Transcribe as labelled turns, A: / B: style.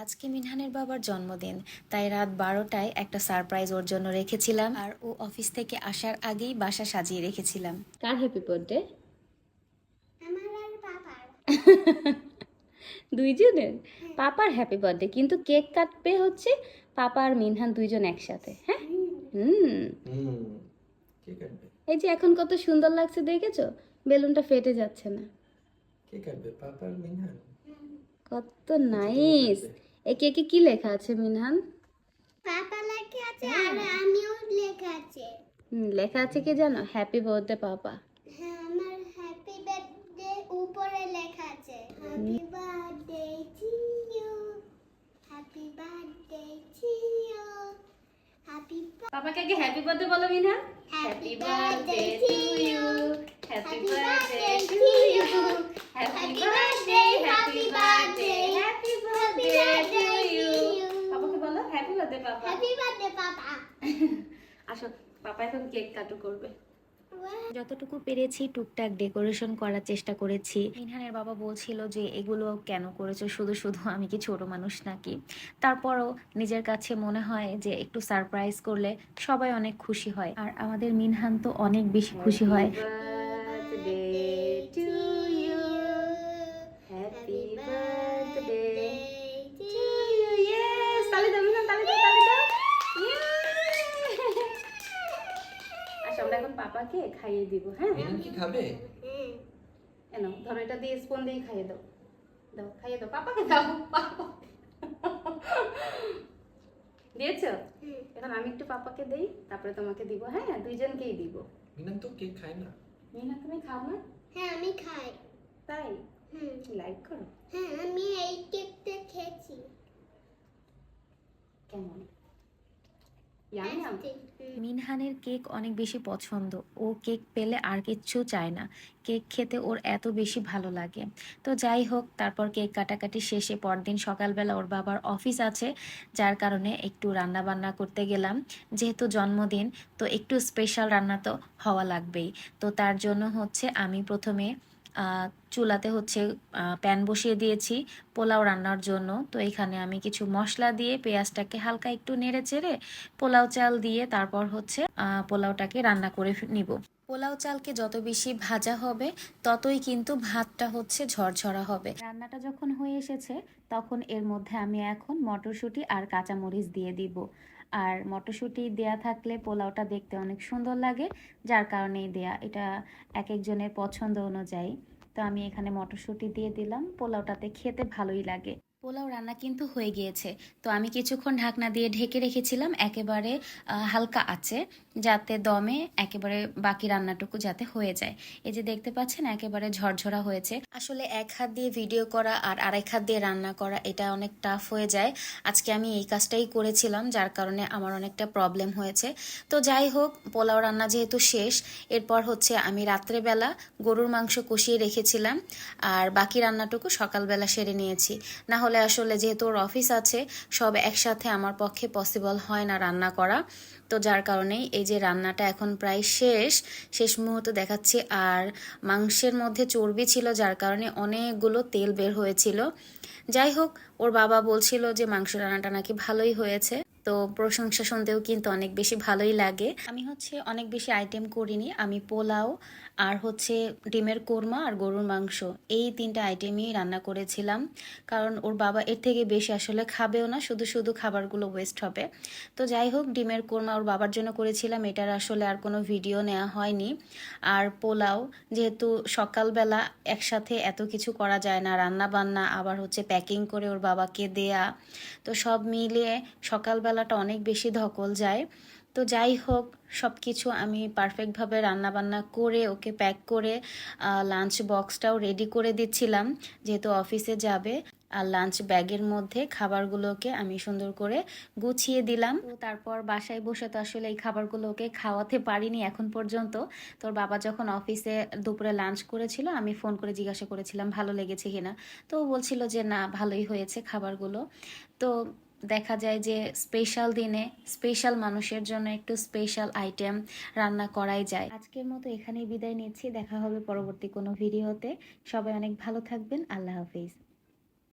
A: আজকে মিনহানের বাবার জন্মদিন তাই রাত বারোটায় একটা সারপ্রাইজ ওর জন্য রেখেছিলাম আর ও অফিস থেকে আসার আগেই বাসা সাজিয়ে রেখেছিলাম।
B: কার হ্যাপি বার্থডে
C: আমার আর পাপার
B: দুইজনের? পাপার হ্যাপি বার্থডে কিন্তু কেক কাটবে হচ্ছে পাপা আর মিনহান দুইজন একসাথে হ্যাঁ? হুম।
D: হুম। কে কাটবে।
B: এই যে এখন কত সুন্দর লাগছে দেখেছ? বেলুনটা ফেটে যাচ্ছে না।
D: কে কাটবে পাপার মিনহান।
B: কত নাইস এই কেকে কি লেখা আছে মিনহান?
C: পাপা লেখা আছে আর আমিও লেখা আছে।
B: হুম, লেখা আছে কি জানো? হ্যাপি বার্থডে পাপা
C: হ্যাঁ আমার হ্যাপি বার্থডে উপরে লেখা আছে। Happy birthday to you happy birthday to you happy
B: পাপাকে আগে হ্যাপি বার্থডে বলো Minhan.
C: Happy birthday to you
B: happy
C: happy birthday to you happy birthday happy birthday
B: happy
C: birthday to you
B: পাপাকে বলো happy birthday papa
C: happy birthday papa
B: আসো papa এখন cake কাটু করবে।
A: যতটুকু পেরেছি টুকটাক ডেকোরেশন করার চেষ্টা করেছি। মিনহানের বাবা বলছিল যে এগুলো কেন করেছ? শুধু শুধু আমি কি ছোট মানুষ নাকি? তারপরও নিজের কাছে মনে হয় যে একটু সারপ্রাইজ করলে সবাই অনেক খুশি হয়। আর আমাদের মিনহান তো অনেক বেশি খুশি হয়।
B: এখন পাপাকে খাইয়ে দিব হ্যাঁ?
D: মিনহান কি খাবে?
B: এনো ধরো এটা দিয়ে স্পুন দিয়ে খাইয়ে দাও। দাও খাইয়ে দাও পাপাকে দাও পাপা দিয়েছ? এখন আমি একটু পাপাকে দেই তারপরে তোমাকে দিব হ্যাঁ? দুইজনকেই দিব।
D: মিনহান তো কেক খায় না।
B: মিনা তুমি খাও না?
C: হ্যাঁ আমি খাই।
B: তাই?
C: হুম।
B: লাইক করো।
C: হ্যাঁ আমি এই কেকটা খেয়েছি।
B: কেমন।
A: মিনহানের কেক অনেক বেশি পছন্দ। ও কেক পেলে আর কিচ্ছু চায় না। কেক খেতে ওর এত বেশি ভালো লাগে। তো যাই হোক তারপর কেক কাটাকাটি শেষে পরদিন সকালবেলা ওর বাবার অফিস আছে যার কারণে একটু রান্না বান্না করতে গেলাম। যেহেতু জন্মদিন তো একটু স্পেশাল রান্না তো হওয়া লাগবেই। তো তার জন্য হচ্ছে আমি প্রথমে চুলাতে হচ্ছে প্যান বসিয়ে দিয়েছি, পোলাও রান্নার জন্য। তো এখানে আমি কিছু মশলা দিয়ে পেঁয়াজটাকে হালকা একটু নেড়ে চেড়ে পোলাও চাল দিয়ে তারপর হচ্ছে পোলাওটাকে রান্না করে নিব। পোলাও চালকে যত বেশি ভাজা হবে, ততই কিন্তু ভাতটা হচ্ছে ঝরঝরা হবে। রান্নাটা যখন হয়ে এসেছে, তখন এর মধ্যে আমি এখন মটরশুঁটি আর কাঁচামরিচ দিয়ে দিব। আর মটরশুঁটি দেয়া থাকলে পোলাওটা দেখতে অনেক সুন্দর লাগে, যার কারণেই দেয়া। এটা এক একজনের পছন্দ অনুযায়ী। তো আমি এখানে মটরশুঁটি দিয়ে দিলাম, পোলাওটাতে খেতে ভালোই লাগে। পোলাও রান্না কিন্তু হয়ে গিয়েছে। তো আমি কিছুক্ষণ ঢাকনা দিয়ে ঢেকে রেখেছিলাম, একেবারে হালকা আছে যাতে দমে একেবারে বাকি রান্নাটুকু যাতে হয়ে যায়। এই যে দেখতে পাচ্ছেন, একেবারে ঝরঝরা হয়েছে। আসলে এক হাত দিয়ে ভিডিও করা আর আরেক হাত দিয়ে রান্না করা, এটা অনেক টাফ হয়ে যায়। আজকে আমি এই কাজটাই করেছিলাম, যার কারণে আমার অনেকটা প্রবলেম হয়েছে। তো যাই হোক, পোলাও রান্না যেহেতু শেষ, এরপর হচ্ছে আমি রাত্রেবেলা গরুর মাংস কষিয়ে রেখেছিলাম, আর বাকি রান্নাটুকু সকালবেলা সেরে নিয়েছি। না হলে আসলে যেহেতু ওর অফিস আছে, সব একসাথে আমার পক্ষে পসিবল হয় না রান্না করা। তো যার কারণেই এই যে রান্নাটা এখন প্রায় শেষ শেষ মুহূর্ত দেখাচ্ছি। আর মাংসের মধ্যে চর্বি ছিল, যার কারণে অনেকগুলো তেল বের হয়েছিল। যাই হোক, ওর বাবা বলছিল যে মাংস রান্নাটা নাকি ভালোই হয়েছে। তো প্রশংসা শুনতেও কিন্তু অনেক বেশি ভালোই লাগে। আমি হচ্ছে অনেক বেশি আইটেম করিনি, আমি পোলাও আর হচ্ছে ডিমের কোরমা আর গরুর মাংস। এই তিনটা আইটেমই রান্না করেছিলাম। কারণ ওর বাবা এর থেকে বেশি আসলে খাবেও না, শুধু শুধু খাবারগুলো ওয়েস্ট হবে। তো যাই হোক, ডিমের কোরমা ওর বাবার জন্য করেছিলাম, এটার আসলে আর কোনো ভিডিও নেওয়া হয়নি। আর পোলাও, যেহেতু সকালবেলা একসাথে এত কিছু করা যায় না রান্না বান্না আবার হচ্ছে প্যাকিং করে ওর বাবাকে দেয়া, তো সব মিলিয়ে সকালবেলাটা অনেক বেশি ধকল যায়। তো যাই হোক সব কিছু আমি পারফেক্টভাবে রান্নাবান্না করে, ওকে প্যাক করে লাঞ্চ বক্সটাও রেডি করে দিচ্ছিলাম, যেহেতু অফিসে যাবে। আর লাঞ্চ ব্যাগের মধ্যে খাবারগুলোকে আমি সুন্দর করে গুছিয়ে দিলাম। তো তারপর বাসায় বসে তো আসলে এই খাবারগুলোকে খাওয়াতে পারিনি এখন পর্যন্ত। তোর বাবা যখন অফিসে দুপুরে লাঞ্চ করেছিল, আমি ফোন করে জিজ্ঞাসা করেছিলাম, ভালো লেগেছে কিনা তো বলছিল যে, না, ভালোই হয়েছে খাবারগুলো। তো দেখা যায় যে স্পেশাল দিনে স্পেশাল মানুষের জন্য একটু স্পেশাল আইটেম রান্না করাই যায়। আজকের মতো এখানেই বিদায় নিচ্ছি। দেখা হবে পরবর্তী কোনো ভিডিওতে সবাই অনেক ভালো থাকবেন। আল্লাহ হাফিজ।